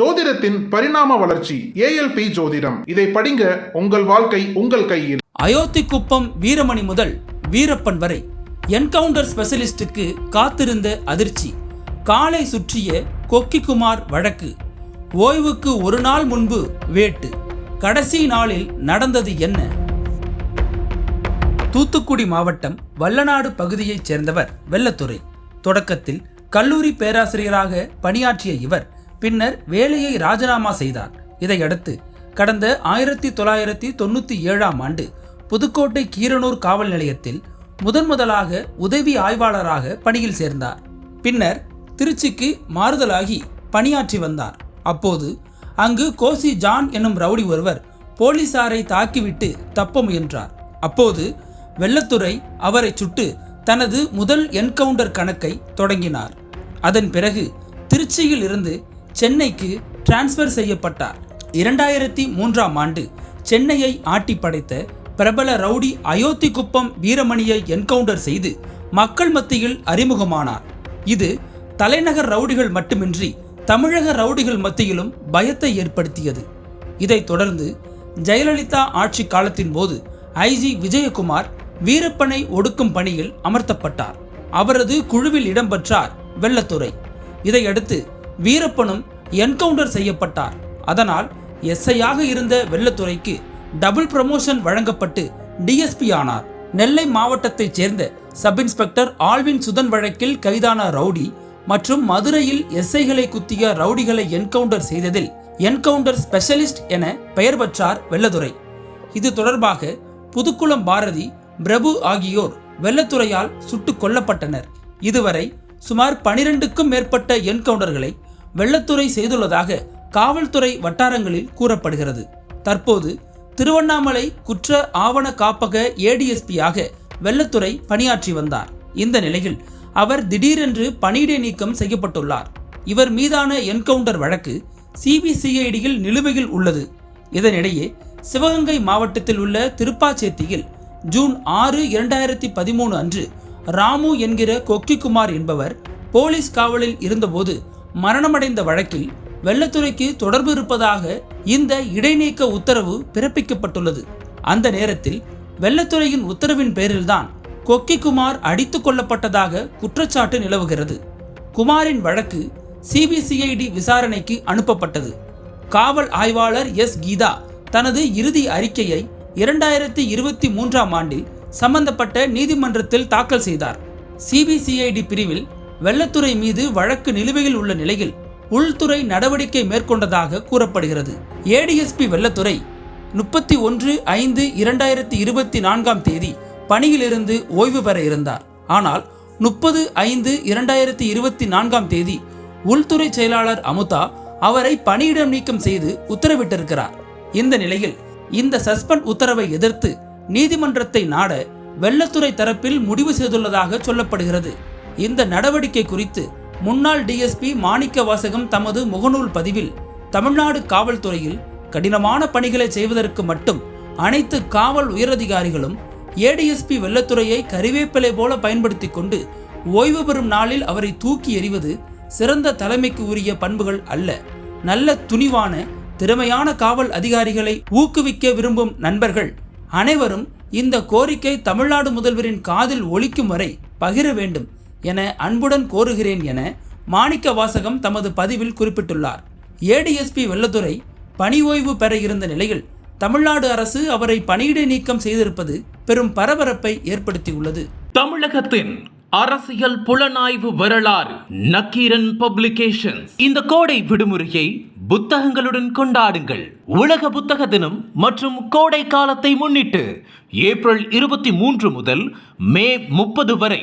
ஜோதிடத்தின் பரிணாம வளர்ச்சி ஏஎல்பி ஜோதிடம். இதை படிங்க உங்கள் வாழ்க்கை உங்கள் கையில். அயோத்தி குப்பம் வீரமணி முதல் வீரப்பன் வரை என்கவுண்டர் ஸ்பெஷலிஸ்டுக்கு காத்திருந்த அதிர்ச்சி. காலை சுற்றிய கொக்கிக்குமார் வழக்கு. ஓய்வுக்கு ஒரு நாள் முன்பு வேட்டு. கடைசி நாளில் நடந்தது என்ன? தூத்துக்குடி மாவட்டம் வல்லநாடு பகுதியைச் சேர்ந்தவர் வெள்ளத்துறை. தொடக்கத்தில் கல்லூரி பேராசிரியராக பணியாற்றிய இவர் பின்னர் வேலையை ராஜினாமா செய்தார். இதையடுத்து கடந்த ஆயிரத்தி தொள்ளாயிரத்தி தொண்ணூற்றி ஏழாம் ஆண்டு புதுக்கோட்டை கீரனூர் காவல் நிலையத்தில் முதன் முதலாக உதவி ஆய்வாளராக பணியில் சேர்ந்தார். பின்னர் திருச்சிக்கு மாறுதலாகி பணியாற்றி வந்தார். அப்போது அங்கு கோசி ஜான் என்னும் ரவுடி ஒருவர் போலீசாரை தாக்கிவிட்டு தப்ப முயன்றார். அப்போது வெள்ளத்துறை அவரை சுட்டு தனது முதல் என்கவுண்டர் கணக்கை தொடங்கினார். அதன் பிறகு திருச்சியில் இருந்து சென்னைக்கு டிரான்ஸ்ஃபர் செய்யப்பட்டார். இரண்டாயிரத்தி மூன்றாம் ஆண்டு சென்னையை ஆட்டி படைத்த பிரபல ரவுடி அயோத்தி குப்பம் வீரமணியை என்கவுண்டர் செய்து மக்கள் மத்தியில் அறிமுகமானார். இது தலைநகர் ரவுடிகள் மட்டுமின்றி தமிழக ரவுடிகள் மத்தியிலும் பயத்தை ஏற்படுத்தியது. இதைத் தொடர்ந்து ஜெயலலிதா ஆட்சி காலத்தின் போது ஐஜி விஜயகுமார் வீரப்பனை ஒடுக்கும் பணியில் அமர்த்தப்பட்டார். அவரது குழுவில் இடம்பெற்றார் வெள்ளத்துறை. இதையடுத்து வீரப்பனும் என்கவுண்டர் செய்யப்பட்டார். அதனால் எஸ்ஐயாக இருந்த வெள்ளத்துறைக்கு டபுள் ப்ரமோஷன் வழங்கப்பட்டு டிஎஸ்பி ஆனார். நெல்லை மாவட்டத்தைச் சேர்ந்த சப் இன்ஸ்பெக்டர் ஆல்வின் சுதன் வழக்கில் கைதான ரவுடி மற்றும் மதுரையில் எஸ்ஐகளை குத்திய ரவுடிகளை என்கவுண்டர் செய்ததில் என்கவுண்டர் ஸ்பெஷலிஸ்ட் என பெயர் பெற்றார் வெள்ளதுரை இது தொடர்பாக புதுக்குளம் பாரதி பிரபு ஆகியோர் வெள்ளத்துறையால் சுட்டுக் கொல்லப்பட்டனர். இதுவரை சுமார் பனிரெண்டுக்கும் மேற்பட்ட என்கவுண்டர்களை வெள்ளத்துறை செய்துள்ளதாக காவல்துறை வட்டாரங்களில் கூறப்படுகிறது. தற்போது திருவண்ணாமலை குற்ற ஆவண காப்பக ஏடிஎஸ்பியாக வெள்ளத்துறை பணியாற்றி வந்தார். இந்த நிலையில் அவர் திடீரென்று பணியிடை நீக்கம் செய்யப்பட்டுள்ளார். இவர் மீதான என்கவுண்டர் வழக்கு சிபிசிஐடியில் நிலுவையில் உள்ளது. இதனிடையே சிவகங்கை மாவட்டத்தில் உள்ள திருப்பாச்சேத்தியில் ஜூன் ஆறு இரண்டாயிரத்தி பதிமூணு அன்று ராமு என்கிற கொக்கிக்குமார் என்பவர் போலீஸ் காவலில் இருந்தபோது மரணமடைந்த வழக்கில் வெள்ளத்துறைக்கு தொடர்பு இருப்பதாக இந்த இடைநீக்க உத்தரவு பிறப்பிக்கப்பட்டுள்ளது. அந்த நேரத்தில் வெள்ளத்துறையின் உத்தரவின் பேரில்தான் கொக்கிக்குமார் அடித்துக் கொள்ளப்பட்டதாக குற்றச்சாட்டு நிலவுகிறது. குமாரின் வழக்கு சிபிசிஐடி விசாரணைக்கு அனுப்பப்பட்டது. காவல் ஆய்வாளர் எஸ் கீதா தனது இறுதி அறிக்கையை இரண்டாயிரத்தி இருபத்தி மூன்றாம் ஆண்டில் சம்பந்தப்பட்ட நீதிமன்றத்தில் தாக்கல் செய்தார். சிபிசிஐடி பிரிவில் வெள்ளத்துறை மீது வழக்கு நிலுவையில் உள்ள நிலையில் உள்துறை நடவடிக்கை மேற்கொண்டதாக கூறப்படுகிறது. ஏடிஎஸ்பி வெள்ளத்துறை முப்பத்தி ஒன்று ஐந்து இரண்டாயிரத்தி இருபத்தி நான்காம் தேதி பணியிலிருந்து ஓய்வு பெற இருந்தார். ஆனால் முப்பது ஐந்து இரண்டாயிரத்தி இருபத்தி நான்காம் தேதி உள்துறை செயலாளர் அமுதா அவரை பணியிடம் நீக்கம் செய்து உத்தரவிட்டிருக்கிறார். இந்த நிலையில் இந்த சஸ்பெண்ட் உத்தரவை எதிர்த்து நீதிமன்றத்தை நாட வெள்ளத்துறை தரப்பில் முடிவு செய்துள்ளதாக சொல்லப்படுகிறது. இந்த நடவடிக்கை குறித்து முன்னாள் டிஎஸ்பி மாணிக்க வாசகம் தமது முகநூல் பதிவில் தமிழ்நாடு காவல்துறையில் கடினமான பணிகளை செய்வதற்கு மட்டும் அனைத்து காவல் உயரதிகாரிகளும் ஏடிஎஸ்பி வெள்ளத்துறையை கருவேப்பிலை போல பயன்படுத்தி கொண்டு ஓய்வு பெறும் நாளில் அவரை தூக்கி எறிவது சிறந்த தலைமைக்கு உரிய பண்புகள் அல்ல. நல்ல துணிவான திறமையான காவல் அதிகாரிகளை ஊக்குவிக்க விரும்பும் நண்பர்கள் அனைவரும் இந்த கோரிக்கை தமிழ்நாடு முதல்வரின் காதில் ஒழிக்கும் வரை பகிர வேண்டும். என அன்புடன் கோருகிறேன் என மாணிக்க வாசகம் தமது பதிவில் குறிப்பிட்டுள்ளார். ஏடிஎஸ்பி வெள்ளத்துறை பணி ஓய்வு பெற இருந்த நிலையில் தமிழ்நாடு அரசு அவரை பணியிடை நீக்கம் செய்திருப்பது பெரும் பரபரப்பை ஏற்படுத்தியுள்ளது. தமிழகத்தின் அரசியல் புலனாய்வு வரலாறு நக்கீரன் பப்ளிகேஷன்ஸ். இந்த கோடை விடுமுறையை புத்தகங்களுடன் கொண்டாடுங்கள். உலக புத்தக தினம் மற்றும் கோடை காலத்தை முன்னிட்டு ஏப்ரல் இருபத்தி மூன்று முதல் மே முப்பது வரை